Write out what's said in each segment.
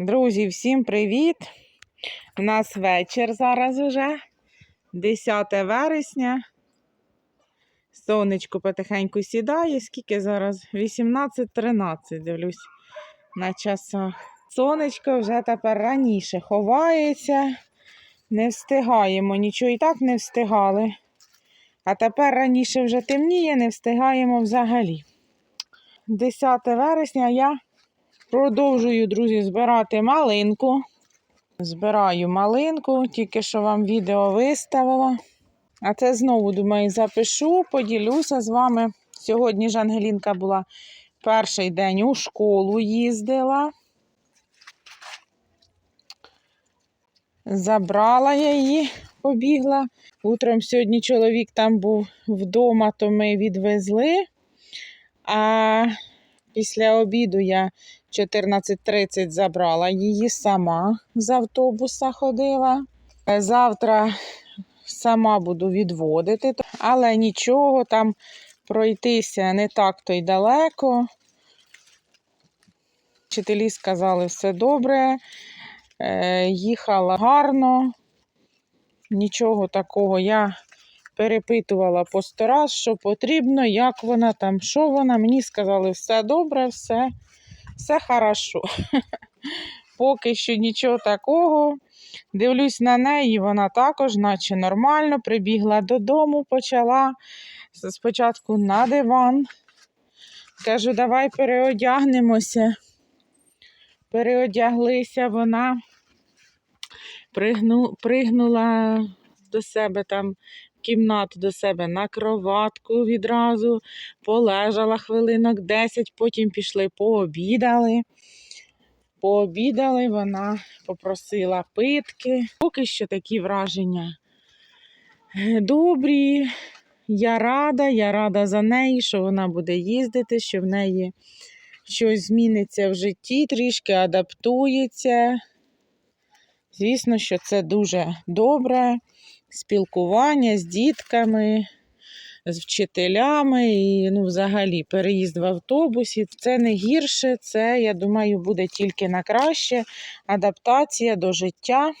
Друзі, всім привіт! У нас вечір зараз уже 10 вересня. Сонечко потихеньку сідає. Скільки зараз? 18.13, дивлюсь на часах. Сонечко вже тепер раніше ховається. Не встигаємо, нічого і так не встигали. А тепер раніше вже темніє, не встигаємо взагалі. 10 вересня я Продовжую, друзі, збирати малинку. Збираю малинку, тільки що вам відео виставила. А це знову, думаю, запишу, поділюся з вами. Сьогодні ж Ангелінка була перший день у школу їздила. Забрала я її, побігла. Утром сьогодні чоловік там був вдома, то ми відвезли. А після обіду я 14.30 забрала її сама з автобуса ходила. Е, Завтра сама буду відводити, але нічого, там пройтися не так то й далеко. Вчителі сказали, все добре, е, їхала гарно, нічого такого я перепитувала по сто раз, що потрібно, як вона там, що вона. Мені сказали, все добре, все, все хорошо. Поки що нічого такого. Дивлюсь на неї, вона також, наче нормально, прибігла додому, почала спочатку на диван. Кажу, давай переодягнемося. Переодяглися, вона пригну, пригнула до себе там кімнату до себе на кроватку відразу, полежала хвилинок 10, потім пішли пообідали. Пообідали, вона попросила питки. Поки що такі враження добрі. Я рада, я рада за неї, що вона буде їздити, що в неї щось зміниться в житті, трішки адаптується. Звісно, що це дуже добре. Спілкування з дітками, з вчителями і ну, взагалі переїзд в автобусі. Це не гірше, це, я думаю, буде тільки на краще. Адаптація до життя.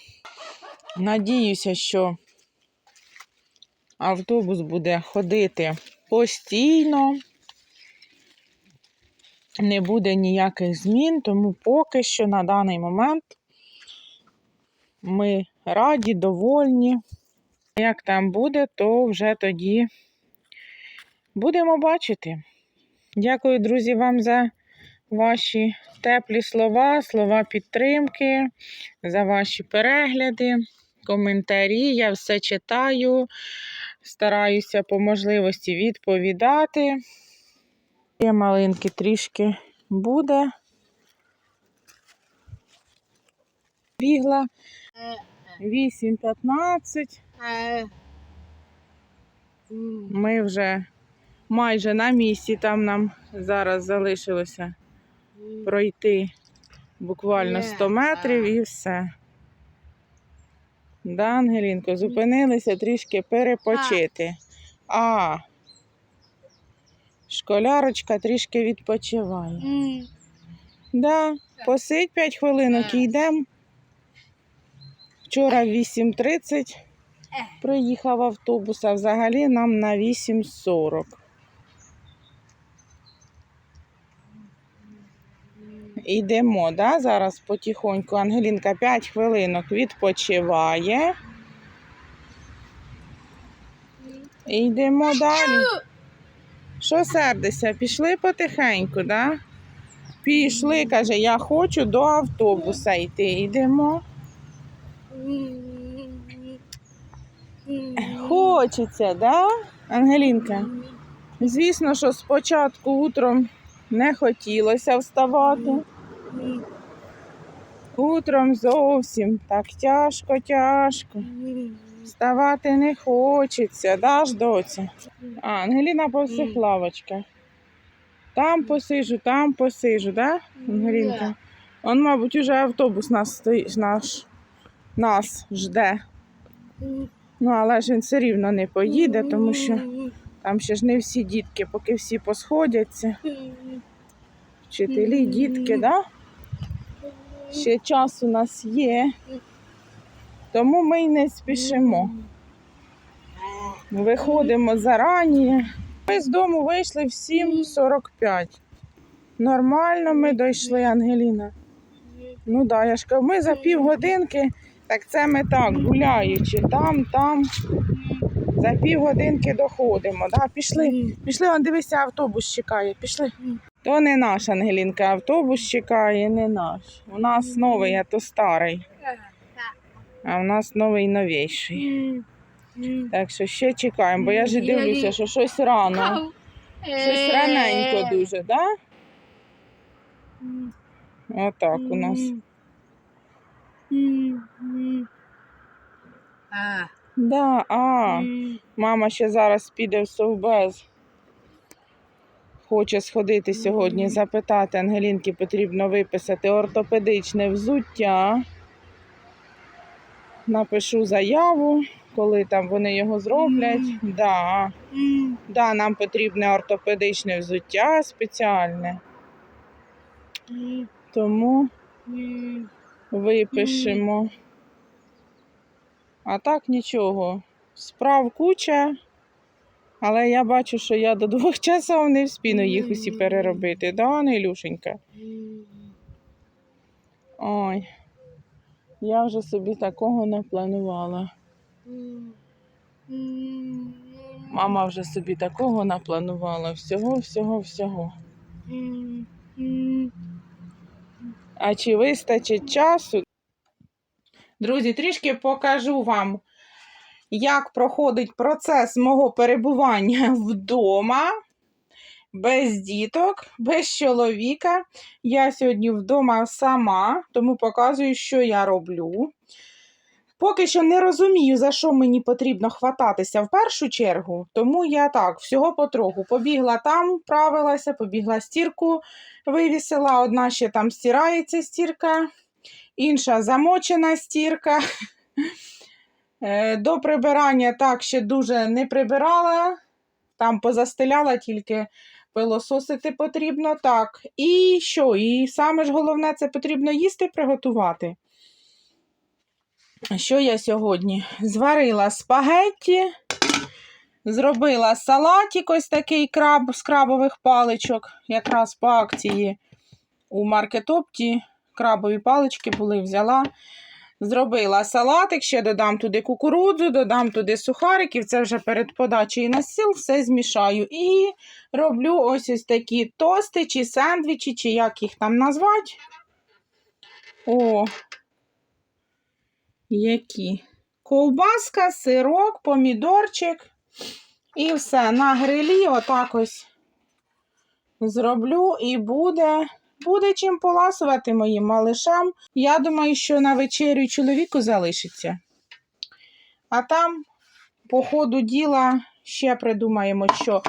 Надіюся, що автобус буде ходити постійно. Не буде ніяких змін, тому поки що на даний момент ми раді, довольні. Як там буде, то вже тоді будемо бачити. Дякую, друзі, вам за ваші теплі слова, слова підтримки, за ваші перегляди, коментарі. Я все читаю, стараюся по можливості відповідати. Є малинки трішки буде. Бігла 8.15. Ми вже майже на місці, там нам зараз залишилося пройти буквально 100 метрів і все. Да, Ангелінко, зупинилися трішки перепочити. А, школярочка трішки відпочиває. Да, посидь 5 хвилинок і йдемо. Вчора в 8.30 приїхав автобус, а взагалі нам на 8.40. Йдемо, да, зараз потихоньку. Ангелінка 5 хвилинок відпочиває. Йдемо далі. Що сердишся? Пішли потихеньку, да? Пішли, каже, я хочу до автобуса йти. Йдемо. Хочеться, да, Ангелінка? Звісно, що спочатку утром не хотілося вставати. Утром зовсім так тяжко, тяжко. Вставати не хочеться, да, ж доця? А, Ангеліна по всіх лавочках. Там посижу, там посижу, да, Ангелінка? Он, мабуть, уже автобус нас стоїть, наш, нас жде. Ну, але ж він все рівно не поїде, тому що там ще ж не всі дітки, поки всі посходяться. Вчителі, дітки, да? Ще час у нас є, тому ми й не спішимо. Виходимо зарані. Ми з дому вийшли в 7.45. Нормально ми дійшли, Ангеліна. Ну да, я ж кажу, ми за півгодинки, так це ми так, гуляючи, там, там. За півгодинки доходимо. Да? Пішли, пішли, он дивися, автобус чекає. Пішли. То не наш, Ангелінка, автобус чекає, не наш. У нас новий, а то старий. А у нас новий новіший. Так що ще чекаємо, бо я ж дивлюся, що щось рано. Щось раненько дуже, так? да? Отак у нас. А. Да, а. Мама ще зараз піде в совбез. Хоче сходити сьогодні, запитати Ангелінки потрібно виписати ортопедичне взуття. Напишу заяву, коли там вони його зроблять. Да, да, нам потрібне ортопедичне взуття спеціальне. Тому випишемо. А так нічого. Справ куча. Але я бачу, що я до двох часов не вспіну їх усі переробити. Да, Нелюшенька? Ой. Я вже собі такого не планувала. Мама вже собі такого напланувала. Всього, всього, всього. А чи вистачить часу? Друзі, трішки покажу вам, як проходить процес мого перебування вдома. Без діток, без чоловіка. Я сьогодні вдома сама, тому показую, що я роблю. Поки що не розумію, за що мені потрібно хвататися в першу чергу, тому я так, всього потроху. Побігла там, правилася, побігла стірку, вивісила. Одна ще там стирається стірка, інша замочена стірка. Е, До прибирання так ще дуже не прибирала, там позастеляла тільки пилососити потрібно. Так. І що? І саме ж головне, це потрібно їсти приготувати. Що я сьогодні? Зварила спагетті, зробила салатик ось такий краб з крабових паличок, якраз по акції у маркетопті. Крабові палички були, взяла. Зробила салатик, ще додам туди кукурудзу, додам туди сухариків. Це вже перед подачею на стіл, все змішаю. І роблю ось ось такі тости, чи сендвічі, чи як їх там назвати. О, які. Ковбаска, сирок, помідорчик. І все. На грилі отак ось зроблю і буде. Буде чим поласувати моїм малишам. Я думаю, що на вечерю чоловіку залишиться. А там, по ходу діла, ще придумаємо, що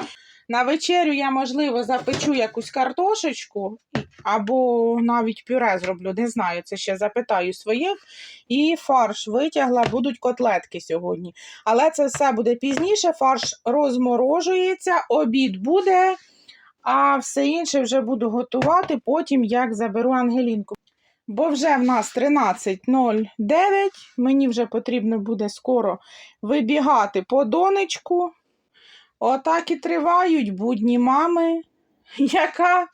на вечерю я, можливо, запечу якусь картошечку або навіть пюре зроблю, не знаю, це ще запитаю своїх. І фарш витягла, будуть котлетки сьогодні. Але це все буде пізніше. Фарш розморожується, обід буде. А все інше вже буду готувати потім, як заберу Ангелінку. Бо вже в нас 13.09, мені вже потрібно буде скоро вибігати по донечку. Отак і тривають будні мами, яка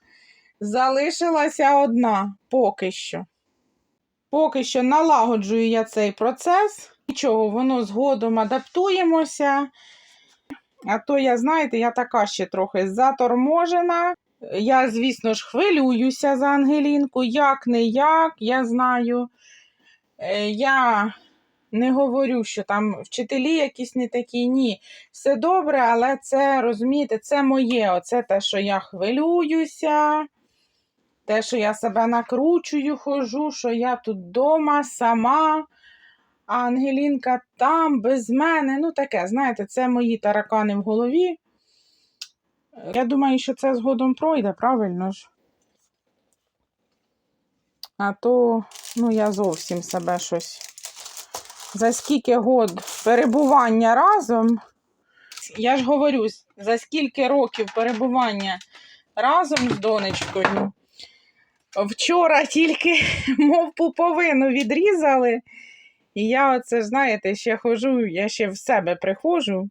залишилася одна поки що. Поки що налагоджую я цей процес. Нічого, воно згодом адаптуємося. А то я, знаєте, я така ще трохи заторможена. Я, звісно ж, хвилююся за Ангелінку, як не як, я знаю. Е, Я не говорю, що там вчителі якісь не такі, ні. Все добре, але це, розумієте, це моє. Оце те, що я хвилююся, те, що я себе накручую, хожу, що я тут вдома сама. А Ангелінка там без мене. Ну, таке, знаєте, це мої таракани в голові. Я думаю, що це згодом пройде, правильно ж? А то, ну, я зовсім себе щось. За скільки год перебування разом, я ж говорю, за скільки років перебування разом з донечкою, Вчора тільки мов пуповину відрізали. І я оце, знаєте, ще хожу, я ще в себе приходжу.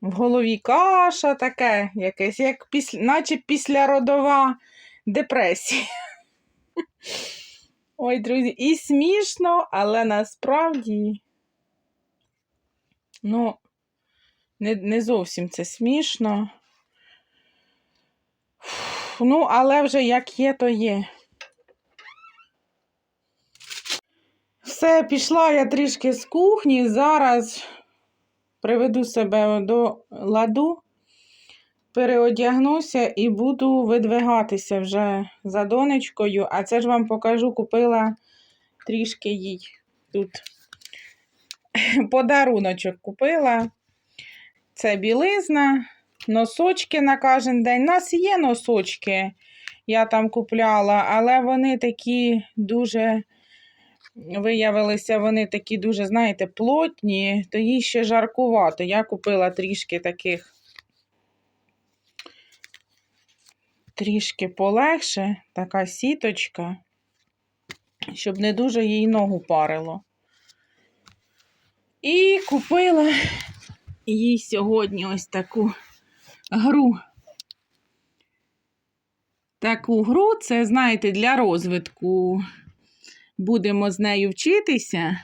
В голові каша таке, якесь, як після, наче післяродова депресія. Ой, друзі, і смішно, але насправді, ну, не, не зовсім це смішно. Фу, Ну, але вже як є, то є. Все, пішла я трішки з кухні. Зараз приведу себе до ладу, переодягнуся і буду видвигатися вже за донечкою. А це ж вам покажу, купила трішки їй тут подаруночок купила. Це білизна, носочки на кожен день. У нас є носочки, я там купляла, але вони такі дуже виявилися вони такі дуже, знаєте, плотні, то їй ще жаркувато. Я купила трішки таких трішки полегше, така сіточка, щоб не дуже їй ногу парило. І купила їй сьогодні ось таку гру. Таку гру, це, знаєте, для розвитку будемо з нею вчитися.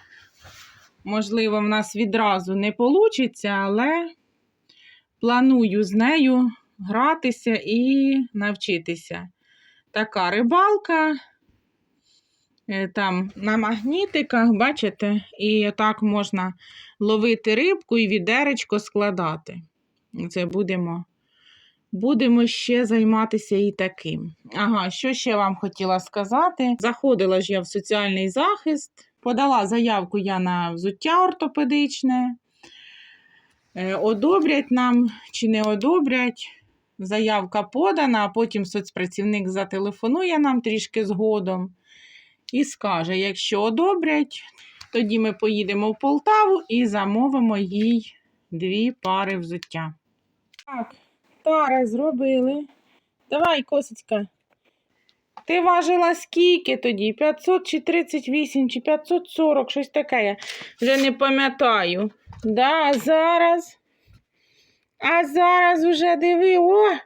Можливо, в нас відразу не вийде, але планую з нею гратися і навчитися. Така рибалка, е, там на магнітиках, бачите, і так можна ловити рибку і відеречко складати. Це будемо. Будемо ще займатися і таким. Ага, що ще вам хотіла сказати? Заходила ж я в соціальний захист, подала заявку я на взуття ортопедичне. Е, Одобрять нам чи не одобрять. Заявка подана, а потім соцпрацівник зателефонує нам трішки згодом і скаже: якщо одобрять, тоді ми поїдемо в Полтаву і замовимо їй дві пари взуття. Так. Таре зробили. Давай, косицька. Ти важила скільки тоді? 500 чи 38, чи 540, щось таке. Я вже не пам'ятаю. Да, зараз. А зараз вже диви, о!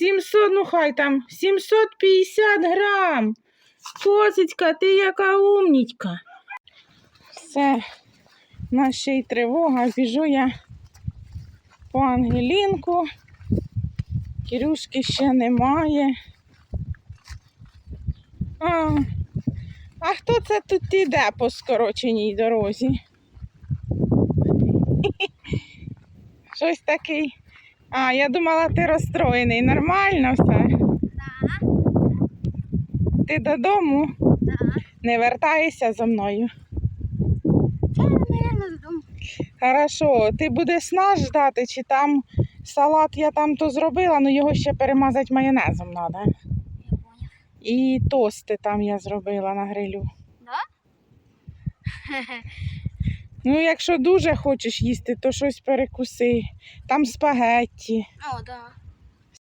700, ну хай там, 750 грам. Косицька, ти яка умнічка. Все, в нас ще й тривога, біжу я по Ангелінку. Кірюшки ще немає. А, а хто це тут іде по скороченій дорозі? Щось такий. А, я думала, ти розстроєний. Нормально все? Ти додому? Не вертаєшся зо мною. Хорошо, ти будеш нас ждати, чи там салат я там то зробила, але його ще перемазати майонезом треба. І тости там я зробила на грилю. Ну, якщо дуже хочеш їсти, то щось перекуси. Там спагетті. О, да.